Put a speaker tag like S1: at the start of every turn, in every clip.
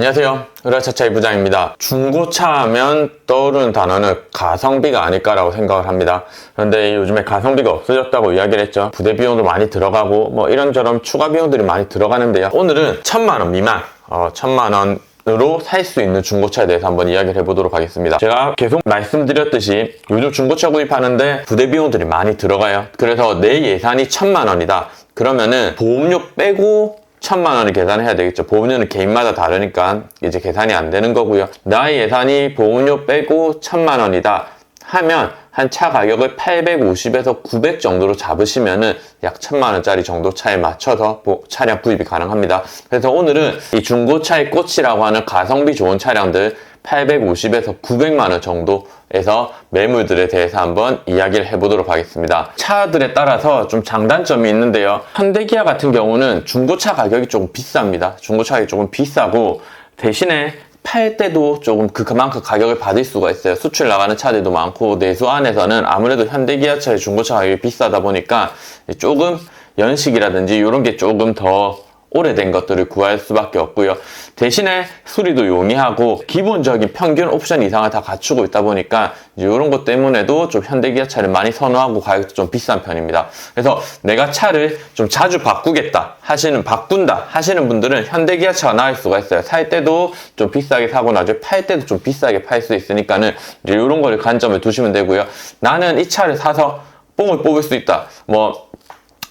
S1: 안녕하세요. 으라차차이 부장입니다. 중고차 하면 떠오르는 단어는 가성비가 아닐까라고 생각을 합니다. 그런데 요즘에 가성비가 없어졌다고 이야기를 했죠. 부대 비용도 많이 들어가고 뭐 이런저런 추가 비용들이 많이 들어가는데요. 오늘은 천만 원 미만, 어, 천만 원 으로 살 수 있는 중고차에 대해서 한번 이야기를 해보도록 하겠습니다. 제가 계속 말씀드렸듯이 요즘 중고차 구입하는데 부대 비용들이 많이 들어가요. 그래서 내 예산이 천만 원이다. 그러면은 보험료 빼고 천만 원을 계산해야 되겠죠. 보험료는 개인마다 다르니까 이제 계산이 안 되는 거고요. 나의 예산이 보험료 빼고 천만 원이다 하면 한 차 가격을 850에서 900 정도로 잡으시면은 약 천만 원짜리 정도 차에 맞춰서 차량 구입이 가능합니다. 그래서 오늘은 이 중고차의 꽃이라고 하는 가성비 좋은 차량들 850에서 900만 원 정도 에서 매물들에 대해서 한번 이야기를 해보도록 하겠습니다. 차들에 따라서 좀 장단점이 있는데요. 현대기아 같은 경우는 중고차 가격이 조금 비쌉니다. 중고차 가격이 조금 비싸고 대신에 팔 때도 조금 그 그만큼 가격을 받을 수가 있어요. 수출 나가는 차들도 많고 내수 안에서는 아무래도 현대기아차의 중고차 가격이 비싸다 보니까 조금 연식이라든지 이런 게 조금 더 오래된 것들을 구할 수밖에 없고요. 대신에 수리도 용이하고 기본적인 평균 옵션 이상을 다 갖추고 있다 보니까 이런 것 때문에도 좀 현대기아 차를 많이 선호하고 가격도 좀 비싼 편입니다. 그래서 내가 차를 좀 자주 바꾸겠다 하시는 바꾼다 하시는 분들은 현대기아 차가 나을 수가 있어요. 살 때도 좀 비싸게 사고 나중에 팔 때도 좀 비싸게 팔 수 있으니까는 이런 거를 관점을 두시면 되고요. 나는 이 차를 사서 뽕을 뽑을 수 있다. 뭐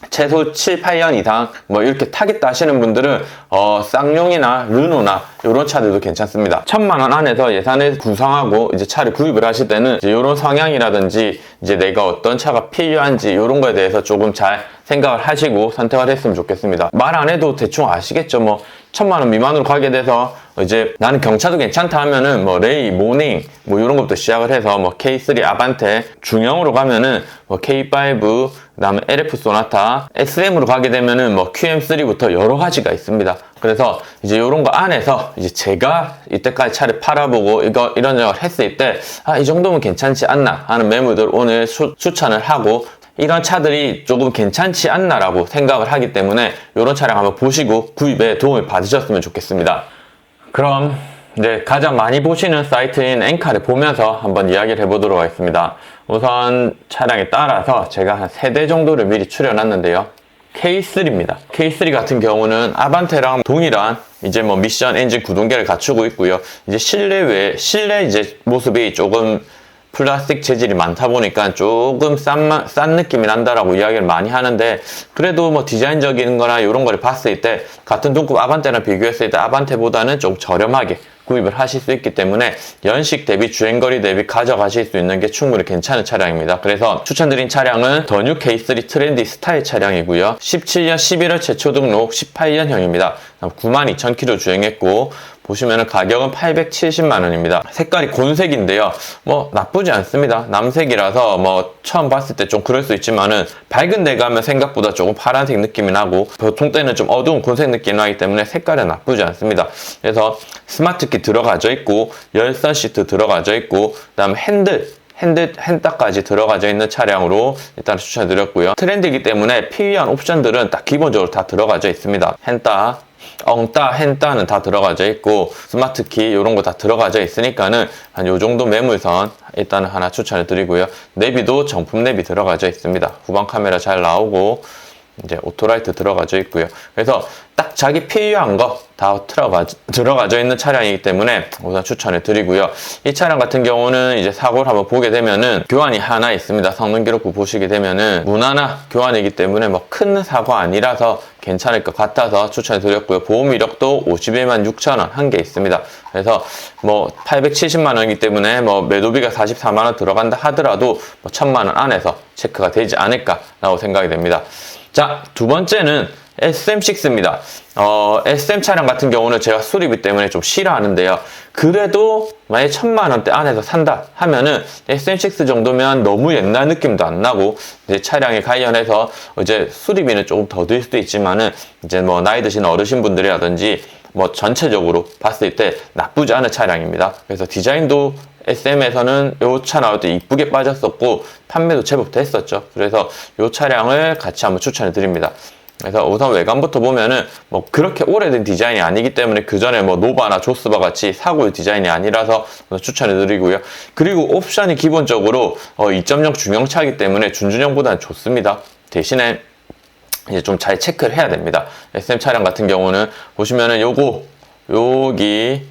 S1: 최소 7, 8년 이상 뭐 이렇게 타겠다 하시는 분들은 어, 쌍용이나 르노나 이런 차들도 괜찮습니다. 천만 원 안에서 예산을 구성하고 이제 차를 구입을 하실 때는 이런 성향이라든지 이제 내가 어떤 차가 필요한지 이런 거에 대해서 조금 잘 생각을 하시고 선택을 했으면 좋겠습니다. 말 안 해도 대충 아시겠죠? 뭐 천만 원 미만으로 가게 돼서 이제 나는 경차도 괜찮다 하면은 뭐 레이, 모닝 뭐 이런 것부터 시작을 해서 뭐 K3 아반테 중형으로 가면은 뭐 K5 그 다음에 LF 소나타 SM으로 가게 되면은 뭐 QM3부터 여러 가지가 있습니다. 그래서 이제 이런 거 안에서 이제 제가 이때까지 차를 팔아보고 이거 이런 걸 했을 때 아 이 정도면 괜찮지 않나 하는 매물들 오늘 수, 추천을 하고 이런 차들이 조금 괜찮지 않나라고 생각을 하기 때문에 이런 차량 한번 보시고 구입에 도움을 받으셨으면 좋겠습니다. 그럼 이제 가장 많이 보시는 사이트인 엔카를 보면서 한번 이야기를 해보도록 하겠습니다. 우선 차량에 따라서 제가 한세대 정도를 미리 추려놨는데요. K3입니다. K3 같은 경우는 아반테랑 동일한 이제 뭐 미션 엔진 구동계를 갖추고 있고요. 이제 실내외 실내 이제 모습이 조금 플라스틱 재질이 많다 보니까 조금 싼, 싼 느낌이 난다라고 이야기를 많이 하는데 그래도 뭐 디자인적인 거나 이런 거를 봤을 때 같은 동급 아반떼랑 비교했을 때 아반떼보다는 좀 저렴하게 구입을 하실 수 있기 때문에 연식 대비 주행거리 대비 가져가실 수 있는 게 충분히 괜찮은 차량입니다. 그래서 추천드린 차량은 더 뉴 K3 트렌디 스타일 차량이고요. 17년 11월 최초 등록 18년형입니다. 92,000km 주행했고 보시면 가격은 870만 원입니다. 색깔이 곤색인데요. 뭐 나쁘지 않습니다. 남색이라서 뭐 처음 봤을 때 좀 그럴 수 있지만은 밝은 데 가면 생각보다 조금 파란색 느낌이 나고 보통 때는 좀 어두운 곤색 느낌이 나기 때문에 색깔은 나쁘지 않습니다. 그래서 스마트키 들어가져 있고 열선 시트 들어가져 있고 그다음 핸들 핸드, 핸드까지 들어가져 있는 차량으로 일단 추천드렸고요. 트렌드이기 때문에 필요한 옵션들은 딱 기본적으로 다 들어가져 있습니다. 핸다, 엉따, 헨따는 다 들어가져 있고 스마트키 이런 거 다 들어가져 있으니까는 한 요 정도 매물선 일단은 하나 추천을 드리고요. 내비도 정품 내비 들어가져 있습니다. 후방 카메라 잘 나오고 이제 오토라이트 들어가져 있고요. 그래서 딱 자기 필요한 거 다 들어가, 들어가져 있는 차량이기 때문에 우선 추천을 드리고요. 이 차량 같은 경우는 이제 사고를 한번 보게 되면은 교환이 하나 있습니다. 성능 기록부 보시게 되면은 무난한 교환이기 때문에 뭐 큰 사고 아니라서 괜찮을 것 같아서 추천을 드렸고요. 보험 이력도 51만 6천 원 한 개 있습니다. 그래서 뭐 870만 원이기 때문에 뭐 매도비가 44만 원 들어간다 하더라도 뭐 1000만 원 안에서 체크가 되지 않을까라고 생각이 됩니다. 자, 두 번째는 SM6입니다. 어, SM 차량 같은 경우는 제가 수리비 때문에 좀 싫어하는데요. 그래도 만약에 천만 원대 안에서 산다 하면은 SM6 정도면 너무 옛날 느낌도 안 나고 이제 차량에 관련해서 이제 수리비는 조금 더 들 수도 있지만은 이제 뭐 나이 드신 어르신 분들이라든지 뭐 전체적으로 봤을 때 나쁘지 않은 차량입니다. 그래서 디자인도 SM에서는 이 차 나올 때 이쁘게 빠졌었고 판매도 제법 됐었죠. 그래서 이 차량을 같이 한번 추천해 드립니다. 그래서 우선 외관부터 보면은 뭐 그렇게 오래된 디자인이 아니기 때문에 그 전에 뭐 노바나 조스바 같이 사고의 디자인이 아니라서 추천해 드리고요. 그리고 옵션이 기본적으로 어 2.0 중형차이기 때문에 준준형보다는 좋습니다. 대신에 이제 좀 잘 체크를 해야 됩니다. SM 차량 같은 경우는 보시면은 요거 여기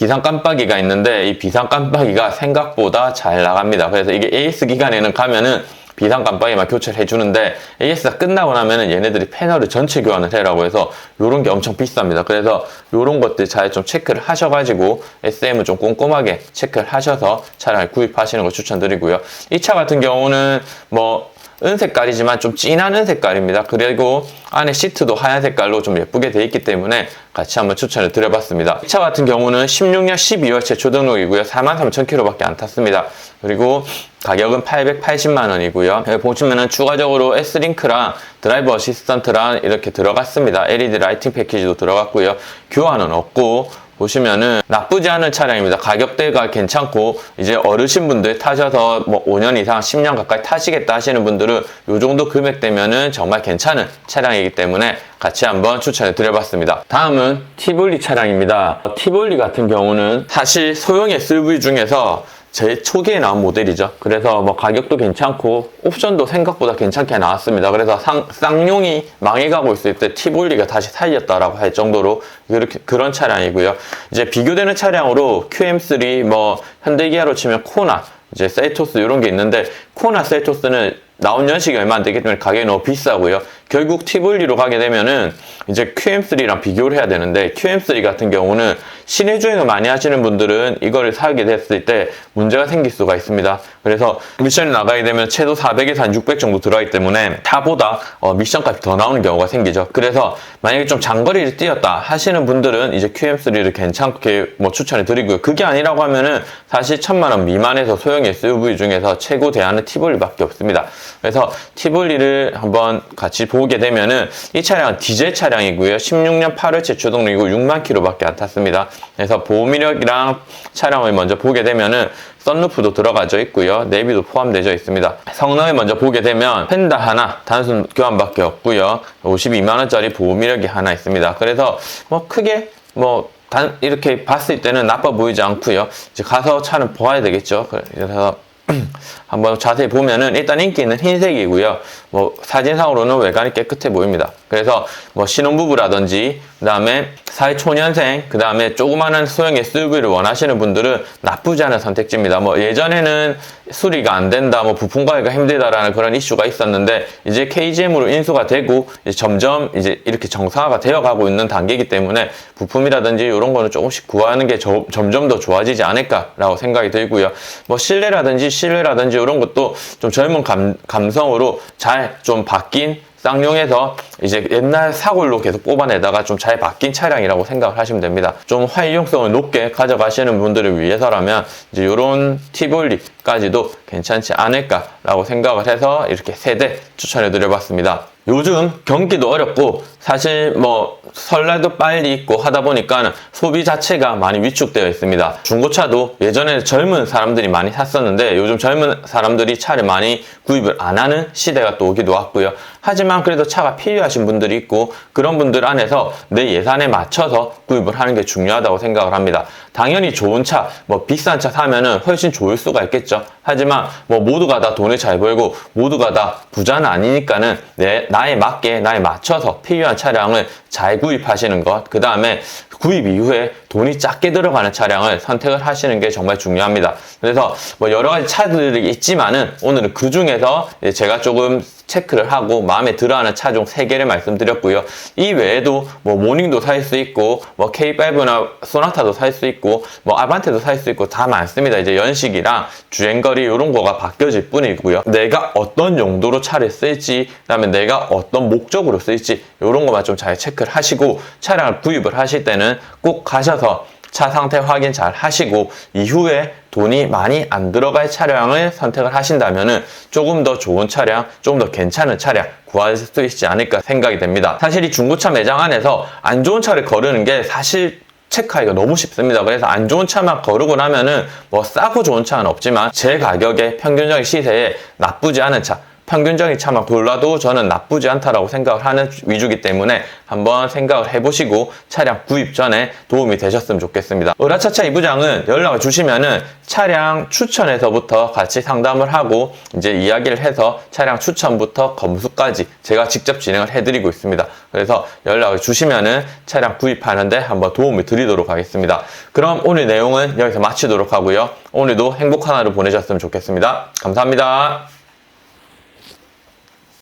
S1: 비상 깜빡이가 있는데 이 비상 깜빡이가 생각보다 잘 나갑니다. 그래서 이게 AS 기간에는 가면은 비상 깜빡이만 교체를 해주는데 AS가 끝나고 나면은 얘네들이 패널을 전체 교환을 해라고 해서 요런 게 엄청 비쌉니다. 그래서 요런 것들 잘 좀 체크를 하셔가지고 SM은 좀 꼼꼼하게 체크를 하셔서 차량을 구입하시는 걸 추천드리고요. 이 차 같은 경우는 뭐 은색깔이지만 좀 진한 은색깔입니다. 그리고 안에 시트도 하얀 색깔로 좀 예쁘게 돼 있기 때문에 같이 한번 추천을 드려봤습니다. 이 차 같은 경우는 16년 12월째 초등록이고요. 43,000km밖에 안 탔습니다. 그리고 가격은 880만 원이고요. 여기 보시면은 추가적으로 S링크랑 드라이버 어시스턴트랑 이렇게 들어갔습니다. LED 라이팅 패키지도 들어갔고요. 교환은 없고 보시면은 나쁘지 않은 차량입니다. 가격대가 괜찮고 이제 어르신분들 타셔서 뭐 5년 이상 10년 가까이 타시겠다 하시는 분들은 이 정도 금액대면은 정말 괜찮은 차량이기 때문에 같이 한번 추천을 드려봤습니다. 다음은 티볼리 차량입니다. 티볼리 같은 경우는 사실 소형 SUV 중에서 제일 초기에 나온 모델이죠. 그래서 뭐 가격도 괜찮고 옵션도 생각보다 괜찮게 나왔습니다. 그래서 상, 쌍용이 망해가고 있을 때 티볼리가 다시 살렸다라고 할 정도로 그렇게 그런 차량이고요. 이제 비교되는 차량으로 QM3 뭐 현대기아로 치면 코나 이제 세이토스 이런 게 있는데 코나 세이토스는 나온 연식이 얼마 안 되기 때문에 가격이 너무 비싸고요. 결국 티볼리로 가게 되면은 이제 QM3랑 비교를 해야 되는데 QM3 같은 경우는 시내 주행을 많이 하시는 분들은 이거를 사게 됐을 때 문제가 생길 수가 있습니다. 그래서 미션이 나가게 되면 최소 400에서 한 600 정도 들어가기 때문에 타보다 어, 미션값이 더 나오는 경우가 생기죠. 그래서 만약에 좀 장거리를 뛰었다 하시는 분들은 이제 QM3를 괜찮게 뭐 추천해 드리고요. 그게 아니라고 하면은 사실 천만 원 미만에서 소형 SUV 중에서 최고 대안은 티볼리밖에 없습니다. 그래서 티볼리를 한번 같이 보게 되면은 이 차량은 디젤 차량이고요. 16년 8월째 주동력이고 6만 킬로밖에 안 탔습니다. 그래서 보호미력이랑 차량을 먼저 보게 되면은 썬루프도 들어가져 있고요. 내비도 포함되어 있습니다. 성능을 먼저 보게 되면 펜다 하나 단순 교환밖에 없고요. 52만원짜리 보호미력이 하나 있습니다. 그래서 뭐 크게 뭐 단, 이렇게 봤을 때는 나빠 보이지 않고요. 이제 가서 차는 보아야 되겠죠. 그래서 한번 자세히 보면은 일단 인기 있는 흰색이고요. 뭐 사진상으로는 외관이 깨끗해 보입니다. 그래서 뭐 신혼부부라든지 그다음에 사회초년생 그다음에 조그마한 소형 SUV를 원하시는 분들은 나쁘지 않은 선택지입니다. 뭐 예전에는 수리가 안 된다, 뭐 부품 가기가 힘들다라는 그런 이슈가 있었는데 이제 KGM으로 인수가 되고 이제 점점 이제 이렇게 정상화가 되어가고 있는 단계이기 때문에 부품이라든지 이런 거는 조금씩 구하는 게 저, 점점 더 좋아지지 않을까라고 생각이 들고요. 뭐 실내라든지 실외라든지 이런 것도 좀 젊은 감, 감성으로 잘 좀 바뀐 쌍용에서 이제 옛날 사골로 계속 뽑아내다가 좀 잘 바뀐 차량이라고 생각을 하시면 됩니다. 좀 활용성을 높게 가져가시는 분들을 위해서라면 이제 이런 티볼리까지도 괜찮지 않을까라고 생각을 해서 이렇게 세 대 추천해 드려봤습니다. 요즘 경기도 어렵고 사실 뭐 설날도 빨리 있고 하다 보니까 소비 자체가 많이 위축되어 있습니다. 중고차도 예전에 젊은 사람들이 많이 샀었는데 요즘 젊은 사람들이 차를 많이 구입을 안 하는 시대가 또 오기도 왔고요. 하지만 그래도 차가 필요하신 분들이 있고 그런 분들 안에서 내 예산에 맞춰서 구입을 하는 게 중요하다고 생각을 합니다. 당연히 좋은 차, 뭐 비싼 차 사면은 훨씬 좋을 수가 있겠죠. 하지만 뭐 모두가 다 돈을 잘 벌고 모두가 다 부자는 아니니까는 내 나에 맞게 나에 맞춰서 필요한 차량을 잘 구입하시는 것. 그 다음에 구입 이후에 돈이 작게 들어가는 차량을 선택을 하시는 게 정말 중요합니다. 그래서 뭐 여러 가지 차들이 있지만은 오늘은 그 중에서 제가 조금 체크를 하고 마음에 들어하는 차종 3개를 말씀드렸고요. 이 외에도 뭐 모닝도 살 수 있고 뭐 K5나 소나타도 살 수 있고 뭐 아반떼도 살 수 있고 다 많습니다. 이제 연식이랑 주행거리 이런 거가 바뀌어질 뿐이고요. 내가 어떤 용도로 차를 쓸지 그다음에 내가 어떤 목적으로 쓸지 이런 것만 좀 잘 체크를 하시고 차량을 구입을 하실 때는 꼭 가셔서 차 상태 확인 잘 하시고 이후에 돈이 많이 안 들어갈 차량을 선택을 하신다면 조금 더 좋은 차량, 조금 더 괜찮은 차량 구할 수 있지 않을까 생각이 됩니다. 사실 이 중고차 매장 안에서 안 좋은 차를 거르는 게 사실 체크하기가 너무 쉽습니다. 그래서 안 좋은 차만 거르고 나면은 뭐 싸고 좋은 차는 없지만 제 가격에 평균적인 시세에 나쁘지 않은 차 평균적인 차만 골라도 저는 나쁘지 않다라고 생각을 하는 위주기 때문에 한번 생각을 해보시고 차량 구입 전에 도움이 되셨으면 좋겠습니다. 으라차차 이 부장은 연락을 주시면은 차량 추천에서부터 같이 상담을 하고 이제 이야기를 해서 차량 추천부터 검수까지 제가 직접 진행을 해드리고 있습니다. 그래서 연락을 주시면은 차량 구입하는데 한번 도움을 드리도록 하겠습니다. 그럼 오늘 내용은 여기서 마치도록 하고요. 오늘도 행복한 하루 보내셨으면 좋겠습니다. 감사합니다.